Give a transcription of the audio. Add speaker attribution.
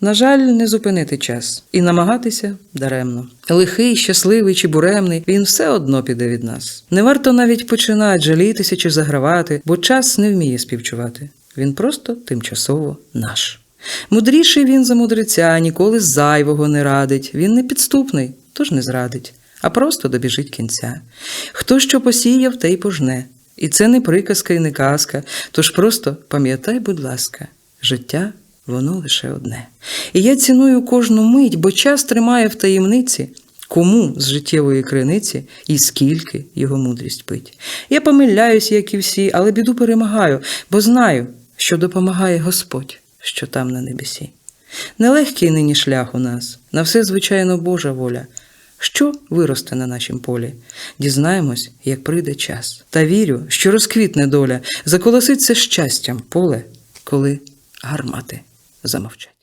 Speaker 1: На жаль, не зупинити час і намагатися даремно. Лихий, щасливий чи буремний, він все одно піде від нас. Не варто навіть починати жалітися чи загравати, бо час не вміє співчувати. Він просто тимчасово наш. Мудріший він за мудреця, ніколи зайвого не радить. Він не підступний, тож не зрадить, а просто добіжить кінця. Хто що посіяв, те й пожне. І це не приказка і не казка, тож просто пам'ятай, будь ласка, життя воно лише одне. І я ціную кожну мить, бо час тримає в таємниці, кому з життєвої криниці і скільки його мудрість пить. Я помиляюсь, як і всі, але біду перемагаю, бо знаю, що допомагає Господь, що там на небесі. Нелегкий нині шлях у нас, на все, звичайно, Божа воля. Що виросте на нашім полі? Дізнаємось, як прийде час. Та вірю, що розквітне доля, заколоситься щастям поле, коли гармати замовчать.